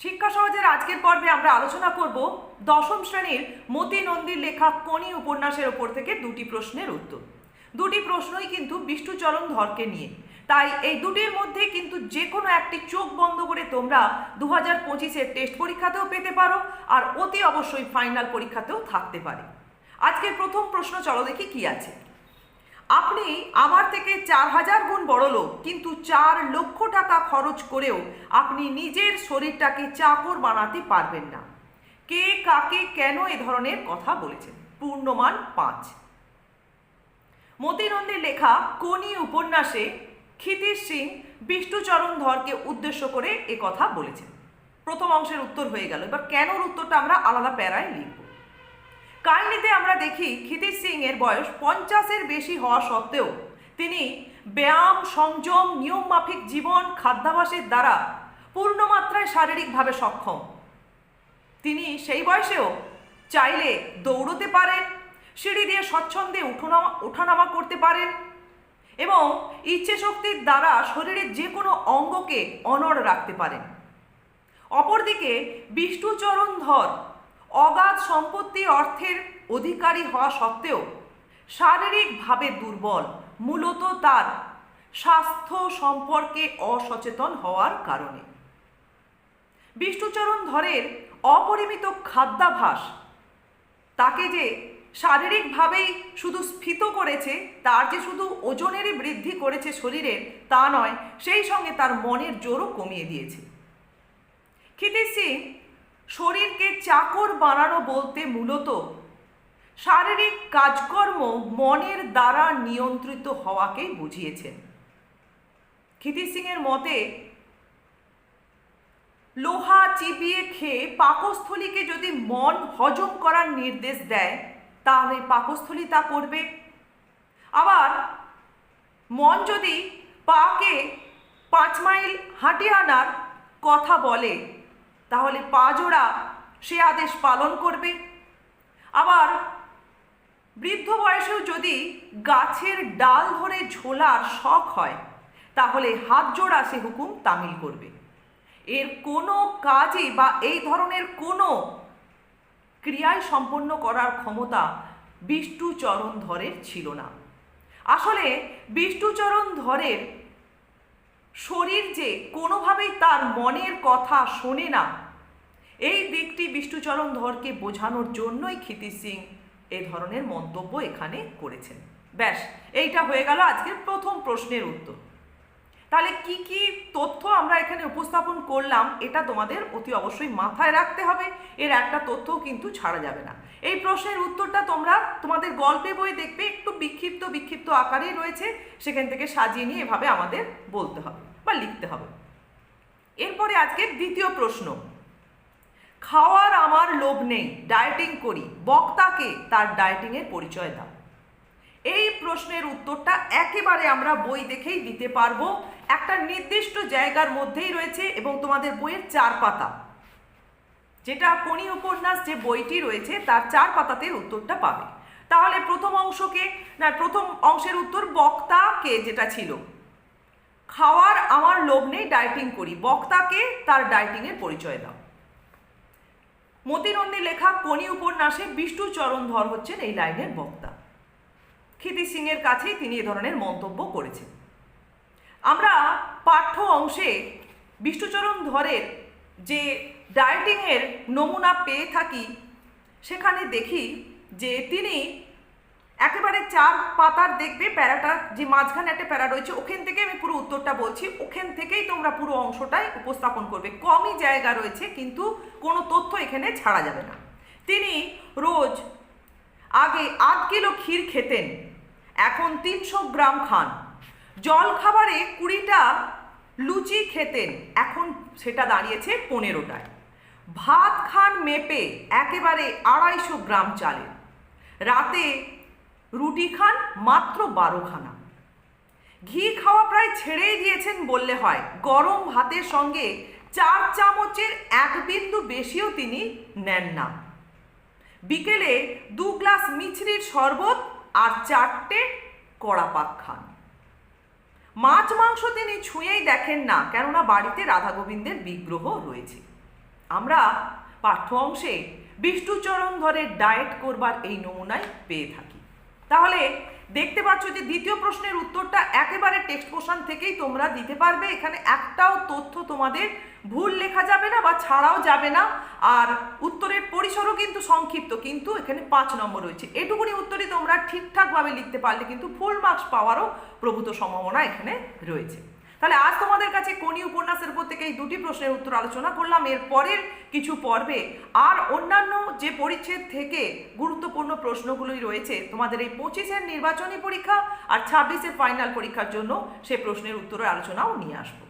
শিক্ষা সহজের আজকের পর্বে আমরা আলোচনা করব দশম শ্রেণির মতি নন্দীর লেখা কণি উপন্যাসের ওপর থেকে দুটি প্রশ্নের উত্তর। দুটি প্রশ্নই কিন্তু বিষ্ণুচরণ ধরকে নিয়ে। তাই এই দুটির মধ্যে কিন্তু যে কোনো একটি চোখ বন্ধ করে তোমরা দু হাজার পঁচিশের টেস্ট পরীক্ষাতেও পেতে পারো আর অতি অবশ্যই ফাইনাল পরীক্ষাতেও থাকতে পারে। আজকের প্রথম প্রশ্ন, চলো দেখি কি আছে। আপনি আমার থেকে চার হাজার গুণ বড় লোক, কিন্তু চার লক্ষ টাকা খরচ করেও আপনি নিজের শরীরটাকে চাকর বানাতে পারবেন না। কে কাকে কেন এ ধরনের কথা বলেছেন? পূর্ণমান পাঁচ। মতিনন্দের লেখা কোনি উপন্যাসে ক্ষিতির সিং বিষ্ণুচরণ ধরকে উদ্দেশ্য করে এ কথা বলেছেন। প্রথম অংশের উত্তর হয়ে গেল, এবার কেনর উত্তরটা আমরা আলাদা প্যারায় লিখব। কাহিনীতে আমরা দেখি ক্ষিতির সিং এর বয়স পঞ্চাশের বেশি হওয়া সত্ত্বেও তিনি ব্যায়াম, সংযম, নিয়মমাফিক জীবন, খাদ্যাভাসের দ্বারা পূর্ণমাত্রায় শারীরিকভাবে সক্ষম। তিনি সেই বয়সেও চাইলে দৌড়তে পারেন, সিঁড়ি দিয়ে স্বচ্ছন্দে উঠোনামা ওঠানামা করতে পারেন এবং ইচ্ছে শক্তির দ্বারা শরীরের যে কোনো অঙ্গকে অনড় রাখতে পারেন। অপরদিকে বিষ্ণুচরণ ধর অগাধ সম্পত্তি অর্থের অধিকারী হওয়া সত্ত্বেও শারীরিকভাবে দুর্বল, মূলত তার স্বাস্থ্য সম্পর্কে অসচেতন হওয়ার কারণে। বিষ্ণুচরণ ধরের অপরিমিত খাদ্যাভাস তাকে যে শারীরিকভাবেই শুধু স্ফীত করেছে, তার যে শুধু ওজনেরই বৃদ্ধি করেছে শরীরের, তা নয়, সেই সঙ্গে তার মনের জোরও কমিয়ে দিয়েছে। ক্ষিতির সিং শরীরকে চাকর বানানো বলতে মূলত শারীরিক কাজকর্ম মনের দ্বারা নিয়ন্ত্রিত হওয়াকেই বুঝিয়েছেন। ক্ষিতির সিংয়ের মতে, লোহা চিবিয়ে খেয়ে পাকস্থলীকে যদি মন হজম করার নির্দেশ দেয়, তাহলে পাকস্থলী তা করবে। আবার মন যদি পাকে পাঁচ মাইল হাঁটিয়ে আনার কথা বলে তাহলে পা জোড়া সে আদেশ পালন করবে। আবার বৃদ্ধ বয়সেও যদি গাছের ডাল ধরে ঝোলার শখ হয়, তাহলে হাত জোড়া সে হুকুম তামিল করবে। এর কোনো কাজই বা এই ধরনের কোনো ক্রিয়ায় সম্পন্ন করার ক্ষমতা বিষ্ণুচরণ ধরের ছিল না। আসলে বিষ্ণুচরণ ধরের শরীর যে কোনোভাবেই তার মনের কথা শোনে না। এই দিকটি বিষ্ণুচরণ ধরকে বোঝানোর জন্যই ক্ষিতি সিং এ ধরনের মন্তব্য এখানে করেছেন। ব্যাস, এইটা হয়ে গেল আজকের প্রথম প্রশ্নের উত্তর। তাহলে কি কি তথ্য আমরা এখানে উপস্থাপন করলাম, এটা তোমাদের অতি অবশ্যই মাথায় রাখতে হবে। এর একটা তথ্যও কিন্তু ছাড়া যাবে না। এই প্রশ্নের উত্তরটা তোমরা তোমাদের গল্পে বই দেখবে, একটু বিক্ষিপ্ত বিক্ষিপ্ত আকারেই রয়েছে। সেখান থেকে সাজিয়ে নিয়ে এভাবে আমাদের বলতে হবে। বা লিখতে হবে। এরপরে আজকে দ্বিতীয় প্রশ্ন। খাওয়ার আমার লোভ নেই ডায়েটিং করি। বক্তাকে তার ডায়েটিংয়ের পরিচয় দাও। এই প্রশ্নের উত্তরটা একেবারে আমরা বই দেখেই দিতে পারব। একটা নির্দিষ্ট জায়গার মধ্যেই রয়েছে এবং তোমাদের বইয়ের চার পাতা। যেটা কোনি উপন্যাস যে বইটি রয়েছে, তার চার পাতাতে উত্তরটা পাবে। তাহলে প্রথম অংশকে, না, প্রথম অংশের উত্তর বক্তাকে যেটা ছিল। খাওয়ার আমার লোভ নেই ডায়েটিং করি। বক্তাকে তার ডায়েটিংয়ের পরিচয় দাও। মতিনন্দী লেখা কোনি উপন্যাসে বিষ্ণুচরণ ধর হচ্ছেন এই লাইনের বক্তা। ক্ষিতি সিং এর কাছেই তিনি এ ধরনের মন্তব্য করেছেন। আমরা পাঠ্য অংশে বিষ্ণুচরণ ধরের যে ডায়েটিংয়ের নমুনা পেয়ে থাকি, সেখানে দেখি যে তিনি একেবারে চার পাতার দেখবে প্যারাটা, যে মাঝখানে একটা প্যারা রয়েছে, ওখান থেকে আমি পুরো উত্তরটা বলছি। ওখান থেকেই তোমরা পুরো অংশটাই উপস্থাপন করবে। কমই জায়গা রয়েছে, কিন্তু কোনো তথ্য এখানে ছাড়া যাবে না। তিনি রোজ আগে আধ কিলো ক্ষীর খেতেন। এখন তিনশো গ্রাম খান। জল খাবারে কুড়িটা লুচি খেতেন। এখন সেটা দাঁড়িয়েছে পনেরোটায়। ভাত খান মেপে একেবারে আড়াইশো গ্রাম চালের রাতে রুটি খান মাত্র বারোখানা। ঘি খাওয়া প্রায় ছেড়েই দিয়েছেন বললে হয়। গরম ভাতের সঙ্গে চার চামচের এক বিন্দু বেশিও তিনি নেন না। বিকেলে দু গ্লাস মিছরির শরবত আর চারটে কড়াপাক খান। মাছ মাংস তিনি ছুঁয়েই দেখেন না, কেননা বাড়িতে রাধা গোবিন্দের বিগ্রহ রয়েছে। আমরা পাঠ্য অংশে বিষ্ণুচরণ ধরে ডায়েট করবার এই নমুনায় পেয়ে থাকি। তাহলে দেখতে পাচ্ছ যে দ্বিতীয় প্রশ্নের উত্তরটা একেবারে টেক্সট পোর্শন থেকেই তোমরা দিতে পারবে। এখানে একটাও তথ্য তোমাদের ভুল লেখা যাবে না বা ছাড়াও যাবে না। আর উত্তরের পরিসরও কিন্তু সংক্ষিপ্ত, কিন্তু এখানে পাঁচ নম্বর রয়েছে। এটুকুনি উত্তরই তোমরা ঠিকঠাকভাবে লিখতে পারলে কিন্তু ফুল মার্কস পাওয়ারও প্রভূত সম্ভাবনা এখানে রয়েছে। তাহলে আজ তোমাদের কাছে কোনি উপন্যাসের উপর থেকে এই দুটি প্রশ্নের উত্তর আলোচনা করলাম। এর পরের কিছু পর্বে আর অন্যান্য যে পরিচ্ছেদ থেকে গুরুত্বপূর্ণ প্রশ্নগুলোই রয়েছে, তোমাদের এই পঁচিশের নির্বাচনী পরীক্ষা আর ছাব্বিশের ফাইনাল পরীক্ষার জন্য সে প্রশ্নের উত্তরের আলোচনাও নিয়ে আসব।